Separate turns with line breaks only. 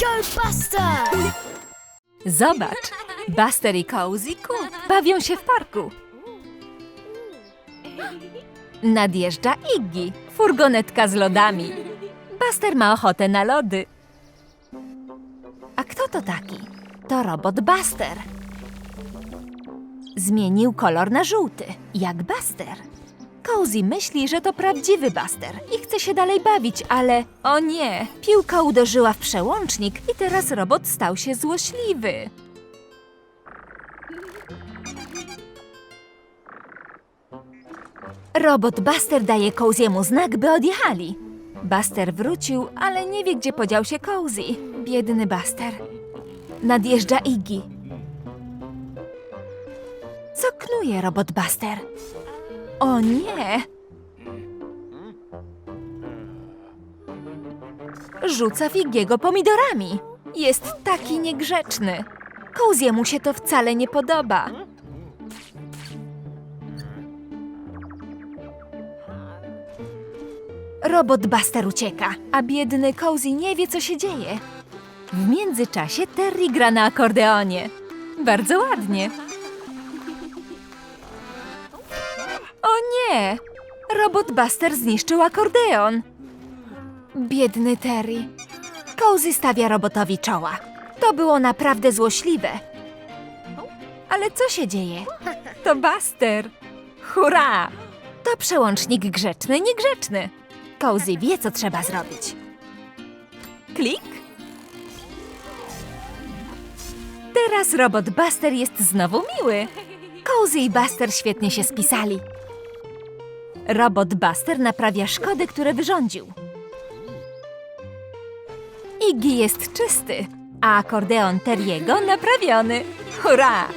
Go Buster!
Zobacz, Buster i Cozy Cool bawią się w parku. Nadjeżdża Iggy, furgonetka z lodami. Buster ma ochotę na lody. A kto to taki? To robot Buster. Zmienił kolor na żółty, jak Buster. Cozy myśli, że to prawdziwy Buster i chce się dalej bawić, ale o nie, piłka uderzyła w przełącznik i teraz robot stał się złośliwy. Robot Buster daje Coziemu znak, by odjechali. Buster wrócił, ale nie wie, gdzie podział się Cozy. Biedny Buster. Nadjeżdża Iggy. Co knuje robot Buster? O nie! Rzuca Figiego pomidorami. Jest taki niegrzeczny. Coziemu się to wcale nie podoba. Robot Buster ucieka, a biedny Cozy nie wie, co się dzieje. W międzyczasie Terry gra na akordeonie. Bardzo ładnie. Nie! Robot Buster zniszczył akordeon. Biedny Terry. Cozy stawia robotowi czoła. To było naprawdę złośliwe. Ale co się dzieje? To Buster. Hurra! To przełącznik grzeczny, niegrzeczny. Cozy wie, co trzeba zrobić. Klik. Teraz robot Buster jest znowu miły. Cozy i Buster świetnie się spisali. Robot Buster naprawia szkody, które wyrządził. Iggy jest czysty, a akordeon Teriego naprawiony. Hurra!